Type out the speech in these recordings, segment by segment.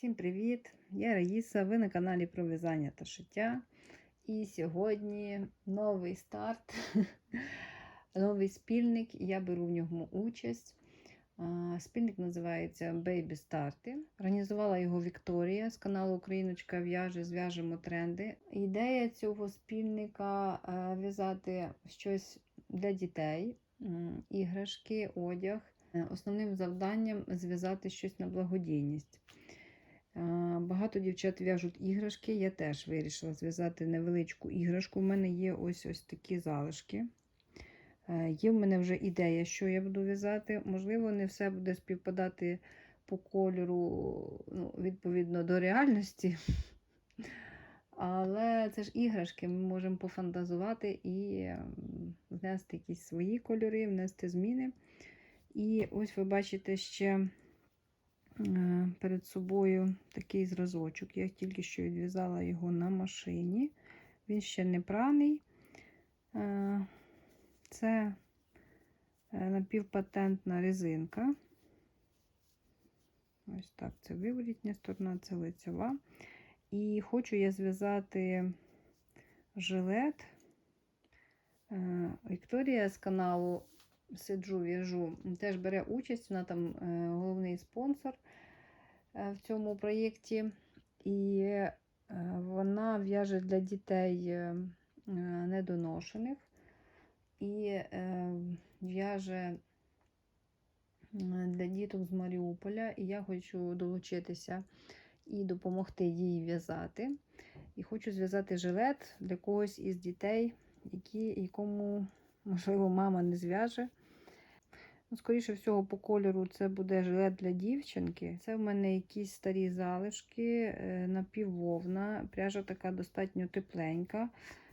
Всім привіт! Я Раїса, ви на каналі про в'язання та шиття. І сьогодні новий старт, новий спільник, я беру в ньому участь. Спільник називається Baby Старти. Організувала його Вікторія з каналу Україночка в'яже, зв'яжемо тренди. Ідея цього спільника е, в'язати щось для дітей, іграшки, одяг. Е, Основним завданням зв'язати щось на благодійність. Багато дівчат в'яжуть іграшки. Я теж вирішила зв'язати невеличку іграшку. У мене є ось ось такі залишки. Е, Є в мене вже ідея, що я буду в'язати. Можливо, не все буде співпадати по кольору ну, відповідно до реальності. Але це ж іграшки, ми можемо пофантазувати і внести якісь свої кольори, внести зміни. І ось ви бачите ще перед собою такий зразочок. Я тільки що відв'язала його на машині. Він ще не праний. Е, Це е, напівпатентна резинка. Ось так, це виворітня сторона, це лицева. І хочу я зв'язати жилет. Е, Вікторія з каналу Сиджу в'яжу теж бере участь, вона там е, головний спонсор е, в цьому проєкті. І е, вона в'яже для дітей недоношених і в'яже для діток з Маріуполя. І я хочу долучитися і допомогти їй в'язати. І хочу зв'язати жилет для когось із дітей, які, якому, можливо, мама не зв'яже. Ну, Скоріше всього, по кольору це буде жилет для дівчинки. Це в мене якісь старі залишки, е, напіввовна. Пряжа така достатньо тепленька.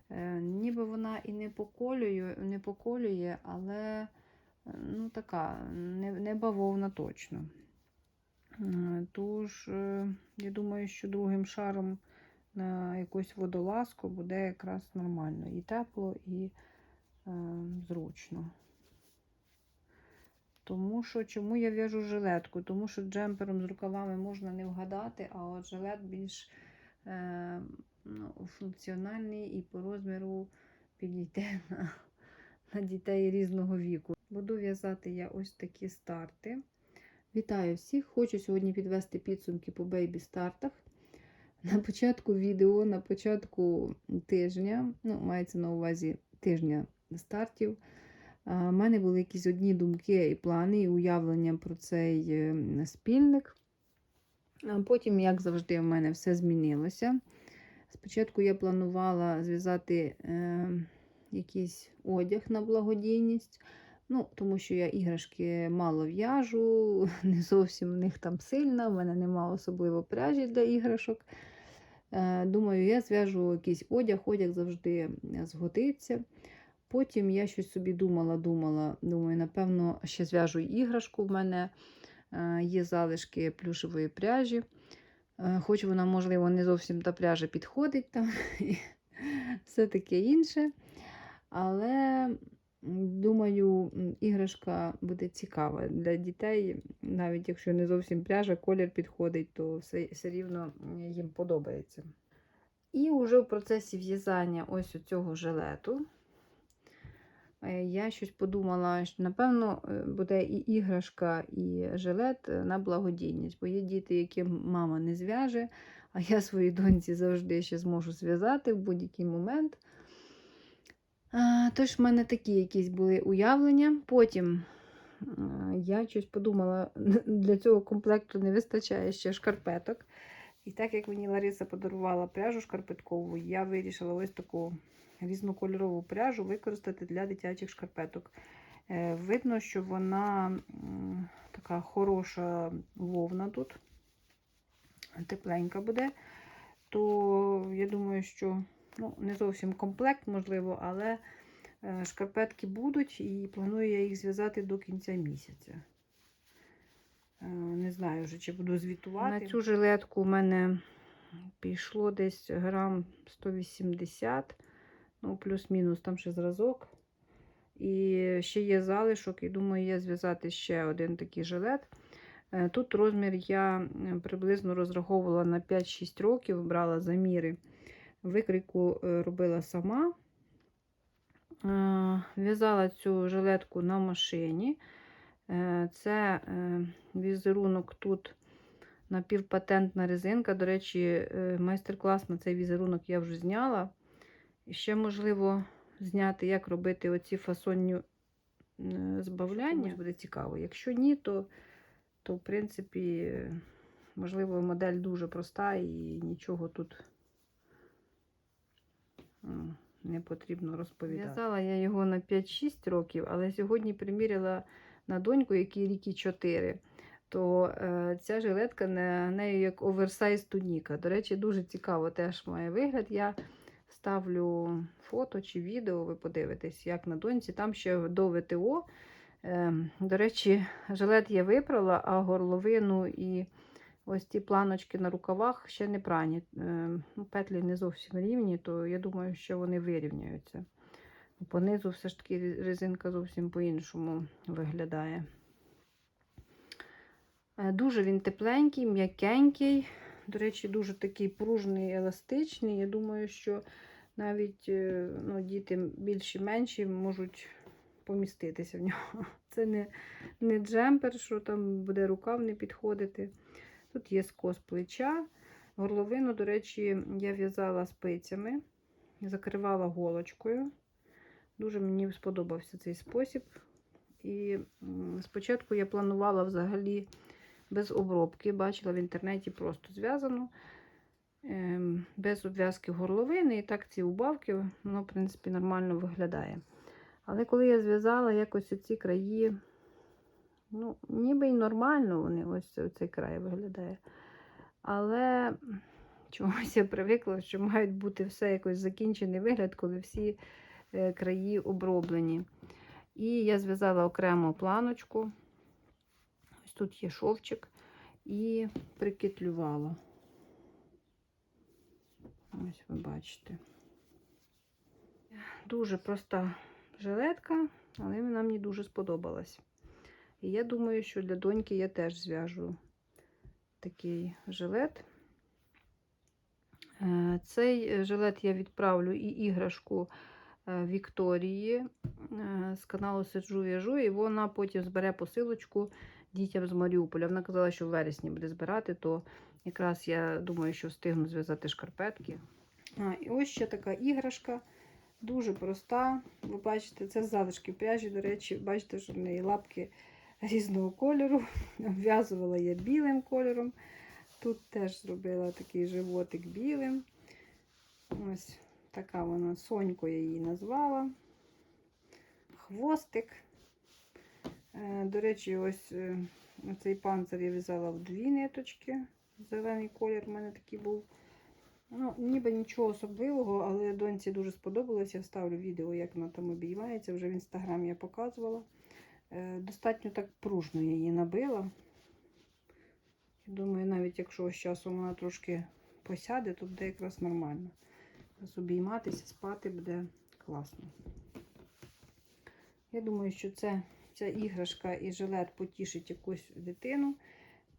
Е, Ніби вона і не поколює, не поколює, але е, ну, така, не, не бавовна точно. Тож, я думаю, що другим шаром на якусь водолазку буде якраз нормально. І тепло, і е, зручно. Тому що чому я в'яжу жилетку? Тому що джемпером з рукавами можна не вгадати, а от жилет більш е, ну, функціональний і по розміру підійде на, на дітей різного віку. Буду в'язати я ось такі старти. Вітаю всіх! Хочу сьогодні підвести підсумки по бейбі-стартах. На початку відео, на початку тижня, ну, мається на увазі тижня стартів. У мене були якісь одні думки і плани, і уявлення про цей е, спільник. А Потім, як завжди, в мене все змінилося. Спочатку я планувала зв'язати е, якийсь одяг на благодійність, ну, тому що я іграшки мало в'яжу, не зовсім в них там сильна, в мене нема особливо пряжі для іграшок. Е, Думаю, я зв'яжу якийсь одяг, одяг завжди згодиться. Потім я щось собі думала, думала, думаю, напевно, ще зв'яжу іграшку. В мене е, є залишки плюшевої пряжі. Е, Хоч вона, можливо, не зовсім та пряжа підходить там, все таке інше. Але думаю, іграшка буде цікава для дітей, навіть якщо не зовсім пряжа, колір підходить, то все, все рівно їм подобається. І вже в процесі в'язання ось у цього жилету. Е, Я щось подумала, що, напевно, е, буде і іграшка, і жилет е, на благодійність, бо є діти, яким мама не зв'яже, а я своїй доньці завжди ще зможу зв'язати в будь-який момент. Тож, в мене такі якісь були уявлення. Потім я щось подумала, для цього комплекту не вистачає ще шкарпеток. І так як мені Лариса подарувала пряжу шкарпеткову, я вирішила ось таку різнокольорову пряжу використати для дитячих шкарпеток. Е, Видно, що вона така хороша вовна тут, тепленька буде. То я думаю, що ну, не зовсім комплект, можливо, але е, шкарпетки будуть і планую я їх зв'язати до кінця місяця. Е, Не знаю вже, чи буду звітувати. На цю жилетку у мене пішло десь грам 180 ну, плюс-мінус там ще зразок. І ще є залишок, і думаю, я зв'язати ще один такий жилет. Е, Тут розмір я приблизно розраховувала на 5-6 років, брала заміри. Викрійку е, робила сама. В'язала цю жилетку на машині. Е, Це е, візерунок тут напівпатентна резинка. До речі, е, майстер-клас на цей візерунок я вже зняла. І ще можливо зняти, як робити оці фасонні збавляння. Буде цікаво. Якщо ні, то, то в принципі, можливо, модель дуже проста і нічого тут не потрібно розповідати. В'язала я його на 5-6 років, але сьогодні приміряла на доньку, якій ріки 4. То е, ця жилетка на нею як оверсайз туніка. До речі, дуже цікаво теж має вигляд. Я ставлю фото чи відео, ви подивитесь, як на доньці. Там ще до ВТО. Е, до речі, жилет я випрала, а горловину і ось ці планочки на рукавах ще не прані. Е, ну, петлі не зовсім рівні, то я думаю, що вони вирівняються. Понизу все ж таки резинка зовсім по-іншому виглядає. Е, Дуже він тепленький, м'якенький. До речі, дуже такий пружний, еластичний. Я думаю, що навіть е, ну, діти більші менші можуть поміститися в нього. Це не, не джемпер, що там буде рукав не підходити. Тут є скос плеча. Горловину, до речі, я в'язала спицями, закривала голочкою. Дуже мені сподобався цей спосіб. І спочатку я планувала взагалі без обробки. Бачила в інтернеті просто зв'язано, ем, без обв'язки горловини. І так ці убавки, воно, в принципі, нормально виглядає. Але коли я зв'язала якось оці краї, ну, ніби й нормально вони, ось цей край виглядає. Але чомусь я привикла, що мають бути все якось закінчений вигляд, коли всі краї оброблені. І я зв'язала окремо планочку. Ось тут є шовчик і прикитлювала. Ось ви бачите. Дуже проста жилетка, але вона мені дуже сподобалась. І я думаю, що для доньки я теж зв'яжу такий жилет. Е, Цей жилет я відправлю і іграшку е, Вікторії е, з каналу Сиджу В'яжу, і вона потім збере посилочку дітям з Маріуполя. Вона казала, що в вересні буде збирати, то якраз я думаю, що встигну зв'язати шкарпетки. А, і ось ще така іграшка. Дуже проста. Ви бачите, це залишки пряжі. До речі, бачите, що в неї лапки різного кольору. Обв'язувала я білим кольором. Тут теж зробила такий животик білим. Ось така вона, Сонько я її назвала. Хвостик. Е, До речі, ось е, цей панцир я в'язала в дві ниточки. Зелений колір в мене такий був. Ну, ніби нічого особливого, але доньці дуже сподобалося. Я вставлю відео, як вона там обіймається. Вже в інстаграмі я показувала. Е, Достатньо так пружно я її набила. Думаю, навіть якщо з часом вона трошки посяде, то буде якраз нормально. Зараз обійматися, спати буде класно. Я думаю, що це, ця іграшка і жилет потішить якусь дитину.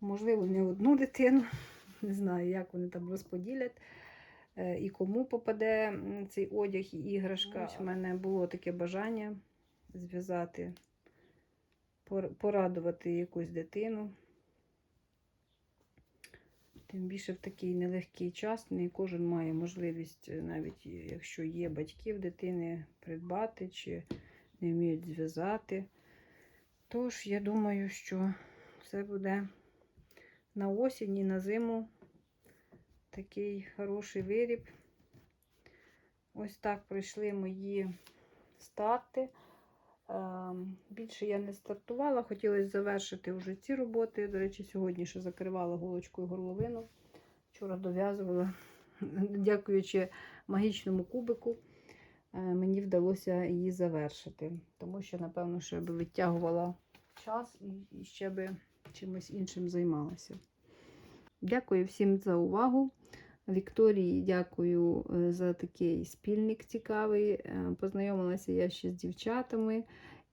Можливо, не одну дитину. Не знаю, як вони там розподілять. е, І кому попаде цей одяг і іграшка. Ось в мене було таке бажання зв'язати, порадувати якусь дитину. Тим більше в такий нелегкий час не кожен має можливість, е, навіть якщо є батьки в дитини, придбати чи не вміють зв'язати. Тож, я думаю, що це буде на осінь і на зиму такий хороший виріб. Ось так пройшли мої старти. Ем, Більше я не стартувала, хотілося завершити вже ці роботи. До речі, сьогодні ще закривала голочкою горловину. Вчора дов'язувала, дякуючи магічному кубику, е, мені вдалося її завершити. Тому що, напевно, ще би відтягувала час і ще би чимось іншим займалася. Дякую всім за увагу. Вікторії дякую е, за такий спільник цікавий. Е, Познайомилася я ще з дівчатами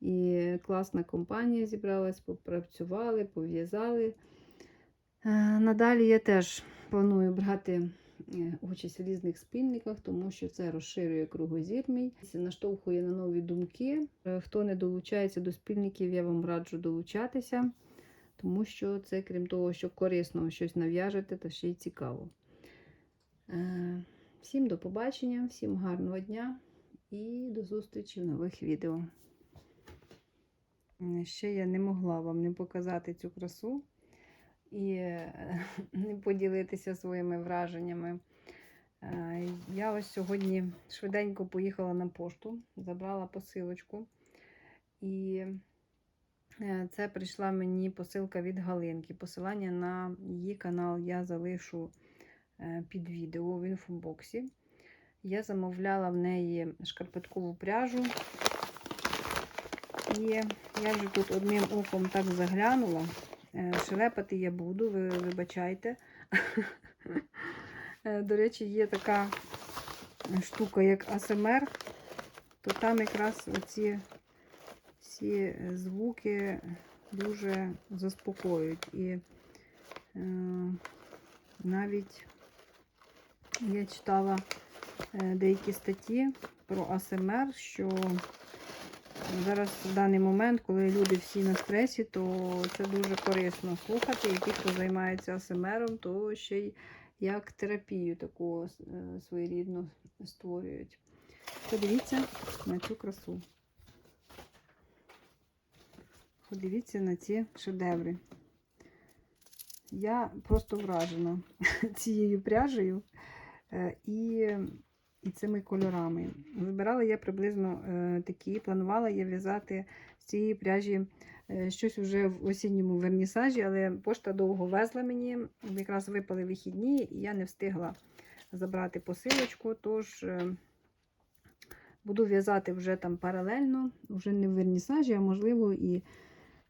І класна компанія зібралась, попрацювали, пов'язали. Е, Надалі я теж планую брати участь в різних спільниках, тому що це розширює кругозір мій, наштовхує на нові думки. Хто не долучається до спільників, я вам раджу долучатися, тому що це, крім того, що корисно щось нав'яжете, та ще й цікаво. Е, Всім до побачення, всім гарного дня і до зустрічі в нових відео. Е, Ще я не могла вам не показати цю красу і е, не поділитися своїми враженнями. Я ось сьогодні швиденько поїхала на пошту, забрала посилочку. І це прийшла мені посилка від Галинки. Посилання на її канал я залишу під відео в інфобоксі. Я замовляла в неї шкарпеткову пряжу. І я вже тут одним оком так заглянула. Е, Шелепати я буду, ви вибачайте. Е, До речі, є така штука, як АСМР, то там якраз оці всі звуки дуже заспокоюють. І е, навіть я читала е, деякі статті про АСМР, що зараз в даний момент, коли люди всі на стресі, то це дуже корисно слухати. І ті, хто займається АСМРом, то ще й як терапію таку е, своєрідну створюють. Подивіться на цю красу. Подивіться на ці шедеври. Я просто вражена цією пряжею і, і цими кольорами. Вибирала я приблизно е, такі, планувала я в'язати з цієї пряжі е, щось вже в осінньому вернісажі, але пошта довго везла мені, якраз випали вихідні, і я не встигла забрати посилочку, тож е, буду в'язати вже там паралельно, вже не в вернісажі, а можливо і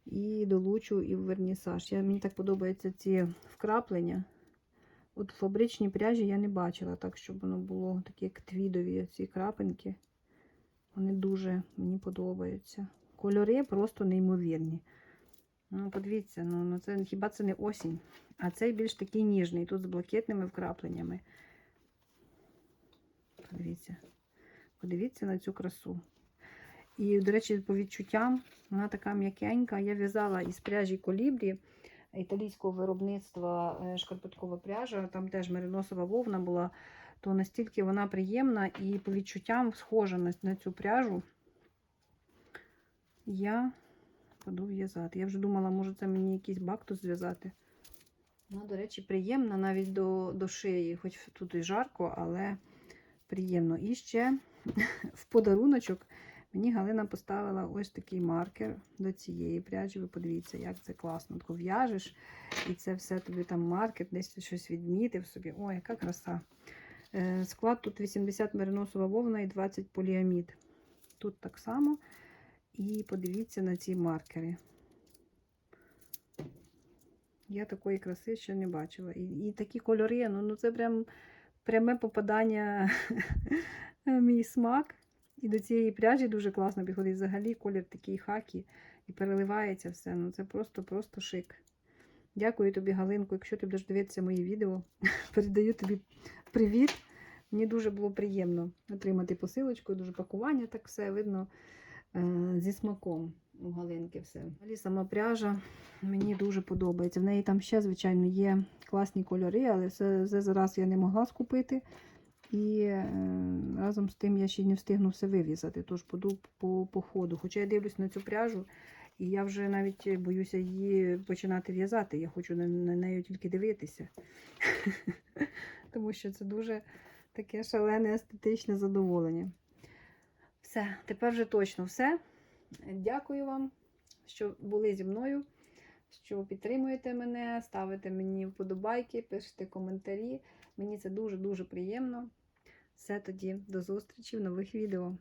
і долучу і в вернісаж. Я, мені так подобаються ці вкраплення. От в фабричній пряжі я не бачила так, щоб воно було такі як твідові ці крапинки. Вони дуже мені подобаються. Кольори просто неймовірні. Ну, подивіться, ну, ну це хіба це не осінь, а цей більш такий ніжний, тут з блакитними вкрапленнями. Подивіться. Подивіться на цю красу. І, до речі, по відчуттям, вона така м'якенька. Я в'язала із пряжі колібрі італійського виробництва е, шкарпеткова пряжа. Там теж мериносова вовна була, то настільки вона приємна і по відчуттям схожа на, цю пряжу. Я буду в'язати. Я вже думала, може це мені якийсь бактус зв'язати. Вона, до речі, приємна навіть до, до шиї, хоч тут і жарко, але приємно. І ще в подаруночок. Мені Галина поставила ось такий маркер до цієї пряжі. Ви подивіться, як це класно. Тако в'яжеш, і це все тобі там маркер, десь щось відмітив собі. Ой, яка краса. Е, Склад тут 80 мериносова вовна і 20 поліамід. Тут так само. І подивіться на ці маркери. Я такої краси ще не бачила. І, і такі кольори, ну, ну це прям пряме попадання мій смак. І до цієї пряжі дуже класно підходить. Взагалі колір такий хакі і переливається все. Ну це просто-просто шик. Дякую тобі, Галинко. Якщо ти будеш дивитися мої відео, передаю тобі привіт. Мені дуже було приємно отримати посилочку, дуже пакування, так все видно е, зі смаком у Галинки все. Взагалі сама пряжа мені дуже подобається. В неї там ще, звичайно, є класні кольори, але все зараз я не могла скупити. І е, разом з тим я ще не встигну все вив'язати, тож буду по, по ходу. Хоча я дивлюсь на цю пряжу, і я вже навіть боюся її починати в'язати. Я хочу на, на неї тільки дивитися. Тому що це дуже таке шалене естетичне задоволення. Все, тепер вже точно все. Дякую вам, що були зі мною, що підтримуєте мене, ставите мені вподобайки, пишете коментарі. Мені це дуже-дуже приємно. Все тоді, до зустрічі в нових відео.